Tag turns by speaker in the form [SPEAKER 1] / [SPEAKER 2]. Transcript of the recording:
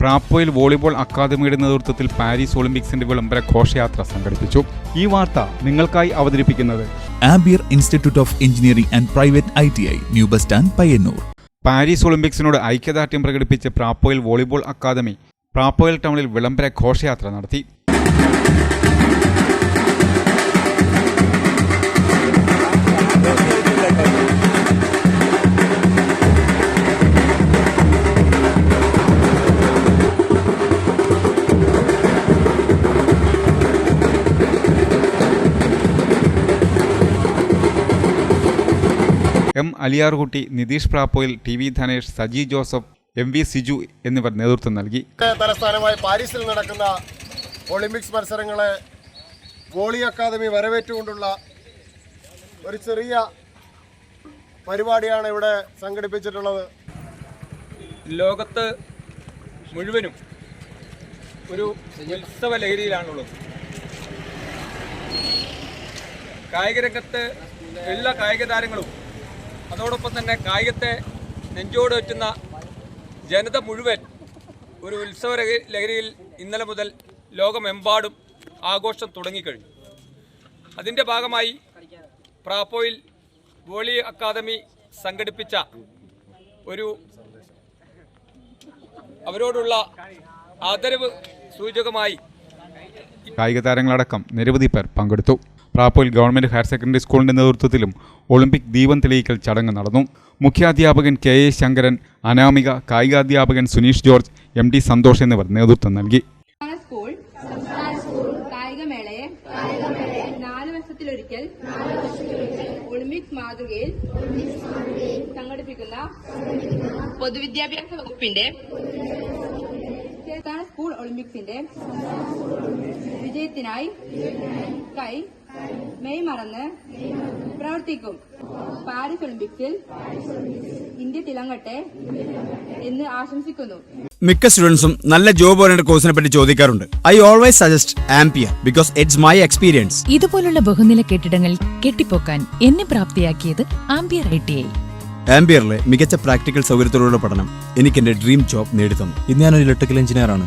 [SPEAKER 1] പ്രാപ്പോയിൽ volleyball അക്കാദമിയുടെ നേതൃത്വത്തിൽ Paris ഒളിമ്പിക്സിന്റെ വിളംബര ഘോഷയാത്ര സംഘടിപ്പിച്ചു. ഈ വാർത്ത നിങ്ങൾക്കായി അവതരിപ്പിക്കുന്നത്.
[SPEAKER 2] Ampere institute of engineering and private I T I new bus stand Payyanur.
[SPEAKER 1] Paris ഒളിമ്പിക്സിനോട് ഐക്യദാർഢ്യം പ്രകടിപ്പിച്ച് പ്രാപ്പോയിൽ വോളിബോൾ അക്കാദമി പ്രാപ്പോയിൽ ടൗണിൽ വിളംബര ഘോഷയാത്ര നടത്തി. M Aliyarkutty Nitheesh Prappoyil T V Dhanesh Saji Joseph M V Siju എന്നിവർ നേതൃത്വം നൽകി.
[SPEAKER 3] തലസ്ഥാനമായ പാരീസിൽ നടക്കുന്ന ഒളിമ്പിക്സ് മത്സരങ്ങളെ വോളി അക്കാദമി വരവേറ്റുകൊണ്ടുള്ള ഒരു ചെറിയ പരിപാടിയാണ് ഇവിടെ സംഘടിപ്പിച്ചിട്ടുള്ളത്.
[SPEAKER 4] ലോകത്ത് മുഴുവനും ഒരു ഉത്സവ ലഹരിയിലാണുള്ളത്. കായിക രംഗത്ത് എല്ലാ കായിക താരങ്ങളും അതോടൊപ്പം തന്നെ കായികത്തെ നെഞ്ചോട് വെറ്റുന്ന ജനത മുഴുവൻ ഒരു ഉത്സവ ലഹരിയിൽ ഇന്നലെ മുതൽ ലോകമെമ്പാടും ആഘോഷം തുടങ്ങിക്കഴിഞ്ഞു. അതിന്റെ ഭാഗമായി പ്രാപ്പോയിൽ വോളി അക്കാദമി സംഘടിപ്പിച്ച ഒരു അവരോടുള്ള ആദരവ് സൂചകമായി
[SPEAKER 1] കായിക താരങ്ങളടക്കം നിരവധി പേർ പങ്കെടുത്തു. പ്രാപ്പോയിൽ ഗവൺമെന്റ് ഹയർ സെക്കൻഡറി സ്കൂളിന്റെ നേതൃത്വത്തിലും ഒളിമ്പിക് ദീപം തെളിയിക്കൽ ചടങ്ങ് നടന്നു. മുഖ്യാധ്യാപകൻ കെ എ ശങ്കരൻ അനാമിക കായികാധ്യാപകൻ സുനീഷ് ജോർജ് എം ഡി സന്തോഷ് എന്നിവർ നേതൃത്വം നൽകി.
[SPEAKER 5] സ്കൂൾ മാതൃകയിൽ സംഘടിപ്പിക്കുന്ന പൊതുവിദ്യാഭ്യാസ വകുപ്പിന്റെ ഒളിമ്പിക്സിന്റെ വിജയത്തിനായി കൈ മെയ് മറന്ന് പ്രവർത്തിക്കും. പാരീസ് ഒളിമ്പിക്സിൽ ഇന്ത്യ തിളങ്ങട്ടെ എന്ന് ആശംസിക്കുന്നു.
[SPEAKER 6] മിക്ക സ്റ്റുഡൻസും നല്ല ജോബ് ഓറിയന്റ് കോഴ്സിനെ പറ്റി ചോദിക്കാറുണ്ട്. I always suggest Ampere because it's my experience
[SPEAKER 7] ഇതുപോലുള്ള ബഹുനില കെട്ടിടങ്ങൾ കെട്ടിപ്പോക്കാൻ എന്നെ പ്രാപ്തിയാക്കിയത് ആംപിയർ ഐ ടി ഐ
[SPEAKER 6] ആംപിയറിലെ മികച്ച പ്രാക്ടിക്കൽ സൗകര്യത്തോടുള്ള പഠനം എനിക്ക് എന്റെ ഡ്രീം ജോബ് നേടിത്തന്നു.
[SPEAKER 8] ഇന്ന് ഒരു ഇലക്ട്രിക്കൽ എഞ്ചിനീയർ ആണ്.